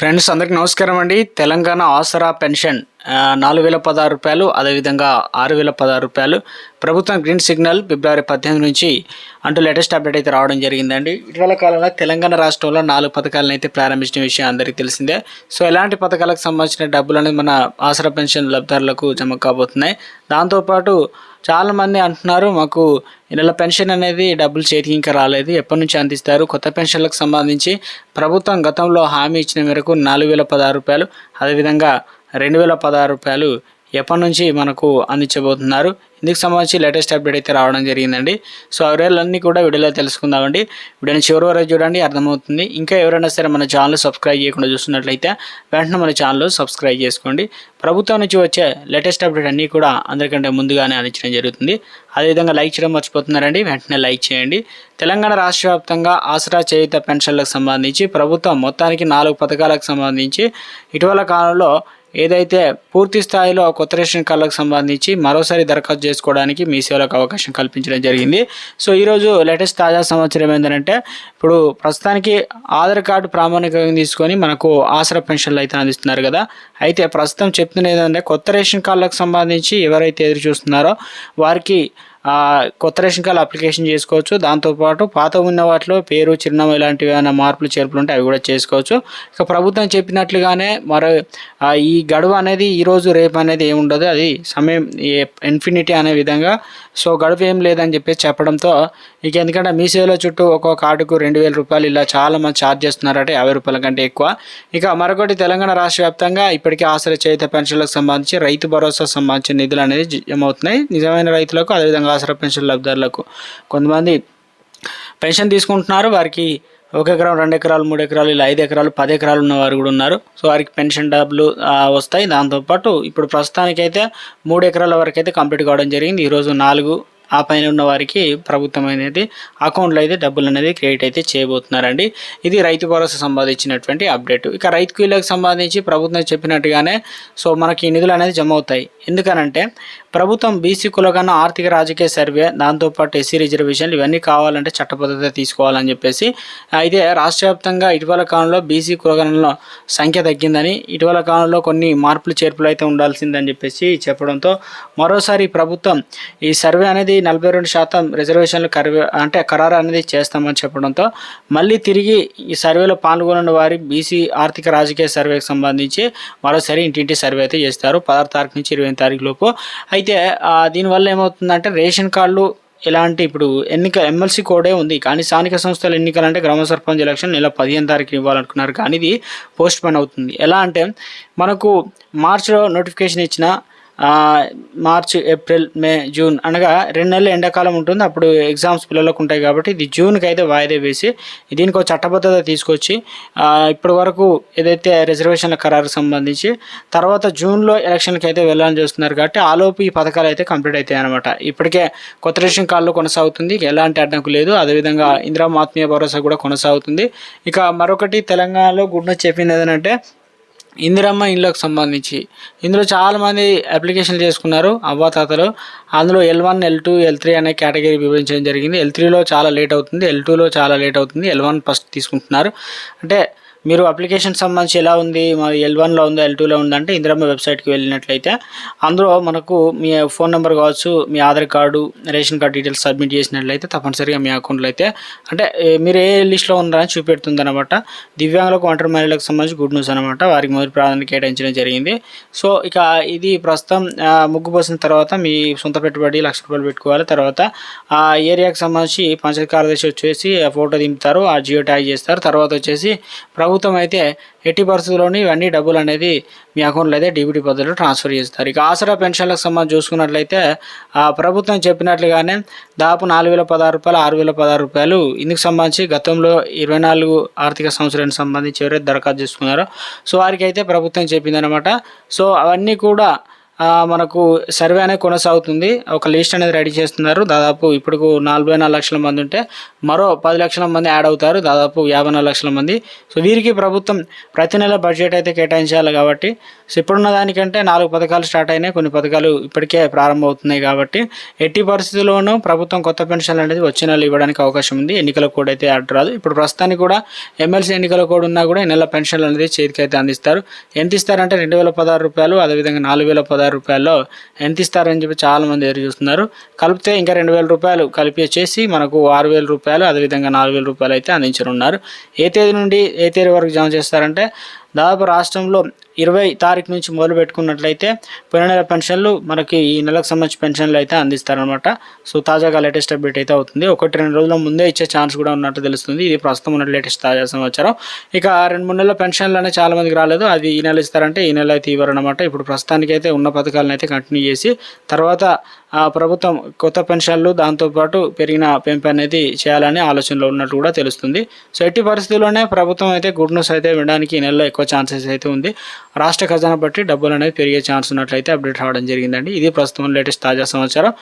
Friends అందరికి నమస్కారం అండి. తెలంగాణ ఆసరా పెన్షన్ నాలుగు వేల పదహారు రూపాయలు అదేవిధంగా ఆరు వేల పదహారు రూపాయలు. ప్రభుత్వం గ్రీన్ సిగ్నల్ ఫిబ్రవరి పద్దెనిమిది నుంచి అంటూ లేటెస్ట్ అప్డేట్ అయితే రావడం జరిగిందండి. ఇటీవల కాలంలో తెలంగాణ రాష్ట్రంలో నాలుగు పథకాలను అయితే ప్రారంభించిన విషయం అందరికీ తెలిసిందే. సో ఎలాంటి పథకాలకు సంబంధించిన డబ్బులు అనేది మన ఆసరా పెన్షన్ లబ్ధారులకు జమ కాబోతున్నాయి. దాంతోపాటు చాలామంది అంటున్నారు మాకు ఈ నెల పెన్షన్ అనేది డబ్బులు చేతికి ఇంకా రాలేదు. ఎప్పటి నుంచి అందిస్తారు? కొత్త పెన్షన్లకు సంబంధించి ప్రభుత్వం గతంలో హామీ ఇచ్చిన మేరకు నాలుగు వేల పదహారు రూపాయలు అదేవిధంగా రెండు వేల పదహారు రూపాయలు ఎప్పటి నుంచి మనకు అందించబోతున్నారు? ఇందుకు సంబంధించి లేటెస్ట్ అప్డేట్ అయితే రావడం జరిగిందండి. సో ఆ వివరాలన్నీ కూడా వీడియోలో తెలుసుకుందామండి. వీడియోని చివరి వరకు చూడండి అర్థమవుతుంది. ఇంకా ఎవరైనా సరే మన ఛానల్ సబ్స్క్రైబ్ చేయకుండా చూస్తున్నట్లయితే వెంటనే మన ఛానల్ సబ్స్క్రైబ్ చేసుకోండి. ప్రభుత్వం నుంచి వచ్చే లేటెస్ట్ అప్డేట్ అన్నీ కూడా అందరికంటే ముందుగానే అందించడం జరుగుతుంది. అదేవిధంగా లైక్ చేయడం మర్చిపోతున్నారండి. వెంటనే లైక్ చేయండి. తెలంగాణ రాష్ట్ర వ్యాప్తంగా ఆసరా చేయుత పెన్షన్లకు సంబంధించి ప్రభుత్వం మొత్తానికి నాలుగు పథకాలకు సంబంధించి ఇటీవల కాలంలో ఏదైతే పూర్తి స్థాయిలో కొత్త రేషన్ కార్డులకు సంబంధించి మరోసారి దరఖాస్తు చేసుకోవడానికి మీ సేవలకు అవకాశం కల్పించడం జరిగింది. సో ఈరోజు లేటెస్ట్ తాజా సమాచారం ఏంటంటే ఇప్పుడు ప్రస్తుతానికి ఆధార్ కార్డు ప్రామాణికంగా తీసుకొని మనకు ఆసరా పెన్షన్లు అయితే అందిస్తున్నారు కదా. అయితే ప్రస్తుతం చెప్తున్నది ఏంటంటే కొత్త రేషన్ కార్డులకు సంబంధించి ఎవరైతే ఎదురు చూస్తున్నారో వారికి కొత్త రేషన్ కార్డు అప్లికేషన్ చేసుకోవచ్చు. దాంతోపాటు పాత ఉన్న వాటిలో పేరు చిరునామా ఇలాంటివి ఏమైనా మార్పులు చేర్పులు ఉంటే అవి కూడా చేసుకోవచ్చు. ఇక ప్రభుత్వం చెప్పినట్లుగానే మరో ఈ గడువు అనేది ఈరోజు రేపు అనేది ఏముండదు అది సమయం ఇన్ఫినిటీ అనే విధంగా. సో గడువు ఏం లేదని చెప్పేసి చెప్పడంతో ఇక ఎందుకంటే మీ సేవల చుట్టూ ఒక్కో కార్డుకు రెండు వేల రూపాయలు ఇలా చాలా మంది ఛార్జ్ చేస్తున్నారట యాభై రూపాయల కంటే ఎక్కువ. ఇక మరొకటి తెలంగాణ రాష్ట్ర వ్యాప్తంగా ఇప్పటికే ఆశ్రయ చేత పెన్షన్లకు సంబంధించి రైతు భరోసా సంబంధించిన నిధులు అనేది జమ అవుతున్నాయి నిజమైన రైతులకు అదేవిధంగా ఆసరా పెన్షన్ లబ్ధిదారులకు. కొంతమంది పెన్షన్ తీసుకుంటున్నారు వారికి ఒక ఎకరం రెండు ఎకరాలు మూడు ఎకరాలు ఇలా ఐదు ఎకరాలు పది ఎకరాలు ఉన్న వారు కూడా ఉన్నారు. సో వారికి పెన్షన్ డబ్బులు వస్తాయి. దాంతోపాటు ఇప్పుడు ప్రస్తుతానికైతే మూడు ఎకరాల వరకు అయితే కంప్లీట్ కావడం జరిగింది. ఈరోజు నాలుగు ఆ పైన ఉన్న వారికి ప్రభుత్వం అనేది అకౌంట్లో అయితే డబ్బులు అనేది క్రియేట్ అయితే చేయబోతున్నారండి. ఇది రైతు భరోసా సంబంధించినటువంటి అప్డేట్ ఇక రైతు కూలీలకు సంబంధించి ప్రభుత్వం చెప్పినట్టుగానే సో మనకి నిధులు అనేది జమ అవుతాయి. ఎందుకనంటే ప్రభుత్వం బీసీ కులగన్న ఆర్థిక రాజకీయ సర్వే దాంతోపాటు ఎస్సీ రిజర్వేషన్లు ఇవన్నీ కావాలంటే చట్టబద్ధత తీసుకోవాలని చెప్పేసి అయితే రాష్ట్ర వ్యాప్తంగా ఇటీవల కాలంలో బీసీ కులగణంలో సంఖ్య తగ్గిందని ఇటీవల కాలంలో కొన్ని మార్పులు చేర్పులు అయితే ఉండాల్సిందని చెప్పేసి చెప్పడంతో మరోసారి ప్రభుత్వం ఈ సర్వే అనేది నలభై రెండు శాతం రిజర్వేషన్లు కర్వే అంటే ఖరారు అనేది చేస్తామని చెప్పడంతో మళ్ళీ తిరిగి ఈ సర్వేలో పాల్గొన్న వారి బీసీ ఆర్థిక రాజకీయ సర్వేకి సంబంధించి మరోసారి ఇంటింటి సర్వే అయితే చేస్తారు. పదహారు తారీఖు నుంచి ఇరవై తారీఖు లోపు. అయితే దీనివల్ల ఏమవుతుందంటే రేషన్ కార్డులు ఇలాంటి ఇప్పుడు ఎన్నిక ఎమ్మెల్సీ కోడే ఉంది. కానీ స్థానిక సంస్థల ఎన్నికలు అంటే గ్రామ సర్పంచ్ ఎలక్షన్ నెల పదిహేను తారీఖు ఇవ్వాలనుకున్నారు. కానీ ఇది పోస్ట్ పోన్ అవుతుంది. ఎలా అంటే మనకు మార్చిలో నోటిఫికేషన్ ఇచ్చిన మార్చ్ ఏప్రిల్ మే జూన్ అనగా రెండు నెలలు ఎండాకాలం ఉంటుంది. అప్పుడు ఎగ్జామ్స్ పిల్లలకు ఉంటాయి కాబట్టి ఇది జూన్కి అయితే వాయిదా వేసి దీనికి ఒక చట్టబద్ధత తీసుకొచ్చి ఇప్పటి వరకు ఏదైతే రిజర్వేషన్ల ఖరారుకు సంబంధించి తర్వాత జూన్లో ఎలక్షన్కి అయితే వెళ్ళాలని చూస్తున్నారు కాబట్టి ఆలోపు ఈ పథకాలు అయితే కంప్లీట్ అవుతాయి అనమాట ఇప్పటికే కొత్త రేషన్ కార్డులో కొనసాగుతుంది. ఎలాంటి అడ్డంకు లేదు. అదేవిధంగా ఇందిరా ఆత్మీయ భరోసా కూడా కొనసాగుతుంది. ఇక మరొకటి తెలంగాణలో గుడ్ న్యూస్ చెప్పింది ఏదంటే ఇందిరమ్మ ఇండ్లకు సంబంధించి. ఇందులో చాలామంది అప్లికేషన్లు చేసుకున్నారు అవ్వాతాతలు. అందులో L one L two L three అనే కేటగిరీ వివరించడం జరిగింది. ఎల్ త్రీలో చాలా లేట్ అవుతుంది ఎల్ టూలో చాలా లేట్ అవుతుంది. ఎల్ వన్ ఫస్ట్ తీసుకుంటున్నారు. అంటే మీరు అప్లికేషన్ సంబంధించి ఎలా ఉంది? మరి ఎల్ వన్లో ఉందా? ఎల్ టూలో ఉందంటే ఇందిరమ్మ వెబ్సైట్కి వెళ్ళినట్లయితే అందులో మనకు మీ ఫోన్ నెంబర్ కావచ్చు మీ Aadhaar card ration card details submit చేసినట్లయితే తప్పనిసరిగా మీ అకౌంట్లో అయితే అంటే మీరు ఏ లిస్ట్లో ఉన్నారని చూపెడుతుంది అనమాట దివ్యాంగులకు ఒంటరి మహిళలకు సంబంధించి గుడ్ న్యూస్ అనమాట వారికి మొదటి ప్రాధాన్యత కేటాయించడం జరిగింది. సో ఇక ఇది ప్రస్తుతం ముగ్గు పోసిన తర్వాత మీ సొంత పెట్టుబడి లక్ష రూపాయలు పెట్టుకోవాలి. తర్వాత ఆ ఏరియాకి సంబంధించి పంచాయతీ కార్యదర్శి వచ్చేసి ఫోటో దింపుతారు. ఆ జియో ట్యాగ్ చేస్తారు. తర్వాత వచ్చేసి ప్రభుత్వం ప్రభుత్వం అయితే ఎట్టి పరిస్థితుల్లోని ఇవన్నీ డబ్బులు అనేది మీ అకౌంట్లో అయితే డీబీటీ పద్ధతిలో ట్రాన్స్ఫర్ చేస్తారు. ఇక ఆసరా పెన్షన్లకు సంబంధించి చూసుకున్నట్లయితే ఆ ప్రభుత్వం చెప్పినట్లుగానే దాదాపు నాలుగు వేల పదహారు రూపాయలు ఆరు వేల పదహారు రూపాయలు ఇందుకు సంబంధించి గతంలో ఇరవై నాలుగు ఆర్థిక సంవత్సరానికి సంబంధించి ఎవరైతే దరఖాస్తు చేసుకున్నారో సో వారికి అయితే ప్రభుత్వం చెప్పిందనమాట సో అవన్నీ కూడా మనకు సర్వే అనేది కొనసాగుతుంది. ఒక లిస్ట్ అనేది రెడీ చేస్తున్నారు. దాదాపు ఇప్పుడు నలభై నాలుగు లక్షల మంది ఉంటే మరో పది లక్షల మంది యాడ్ అవుతారు. దాదాపు యాభై నాలుగు లక్షల మంది. సో వీరికి ప్రభుత్వం ప్రతి నెల బడ్జెట్ అయితే కేటాయించాలి కాబట్టి సో ఇప్పుడున్న దానికంటే నాలుగు పథకాలు స్టార్ట్ అయినాయి. కొన్ని పథకాలు ఇప్పటికే ప్రారంభమవుతున్నాయి కాబట్టి ఎట్టి పరిస్థితుల్లోనూ ప్రభుత్వం కొత్త పెన్షన్లు అనేది వచ్చే నెల ఇవ్వడానికి అవకాశం ఉంది. ఎన్నికల కోడ్ అయితే యాడ్ రాదు. ఇప్పుడు ప్రస్తుతానికి కూడా ఎమ్మెల్సీ ఎన్నికల కోడ్ ఉన్నా కూడా ఈ నెల పెన్షన్లు అనేది చేతికి అయితే అందిస్తారు. ఎంత ఇస్తారంటే రెండు వేల పదహారు రూపాయలు అదేవిధంగా నాలుగు వేల పదహారు రూపాయల్లో ఎంత ఇస్తారని చెప్పి చాలా మంది ఎదురు చూస్తున్నారు. కలిపితే ఇంకా రెండు వేల రూపాయలు కలిపి వచ్చేసి మనకు ఆరు వేల రూపాయలు అదేవిధంగా నాలుగు వేల రూపాయలు అయితే అందించనున్నారు. ఏ తేదీ నుండి ఏ తేదీ వరకు జమ చేస్తారంటే దాదాపు రాష్ట్రంలో ఇరవై తారీఖు నుంచి మొదలు పెట్టుకున్నట్లయితే పోయిన నెల పెన్షన్లు మనకి ఈ నెలకు సంబంధించి పెన్షన్లు అయితే అందిస్తారనమాట సో తాజాగా లేటెస్ట్ అప్డేట్ అయితే అవుతుంది. ఒకటి రెండు రోజుల ముందే ఇచ్చే ఛాన్స్ కూడా ఉన్నట్టు తెలుస్తుంది. ఇది ప్రస్తుతం ఉన్న లేటెస్ట్ తాజా సమాచారం. ఇక రెండు మూడు నెలల పెన్షన్లు అనేవి చాలా మందికి రాలేదు. అది ఈ నెల ఇస్తారంటే ఈ నెల అయితే ఇవ్వరనమాట ఇప్పుడు ప్రస్తుతానికి అయితే ఉన్న పథకాలను అయితే కంటిన్యూ చేసి తర్వాత ఆ ప్రభుత్వం కొత్త పెన్షన్లు దాంతోపాటు పెరిగిన పెంపు అనేది చేయాలని ఆలోచనలో ఉన్నట్టు కూడా తెలుస్తుంది. సో ఎట్టి పరిస్థితుల్లోనే ప్రభుత్వం అయితే గుడ్ న్యూస్ అయితే వినడానికి ఈ నెలలో ఎక్కువ ఛాన్సెస్ అయితే ఉంది. రాష్ట్ర ఖజానా బట్టి డబ్బులు అనేది పెరిగే ఛాన్స్ ఉన్నట్లయితే అప్డేట్ రావడం జరిగిందండి. ఇది ప్రస్తుతం లేటెస్ట్ తాజా సమాచారం.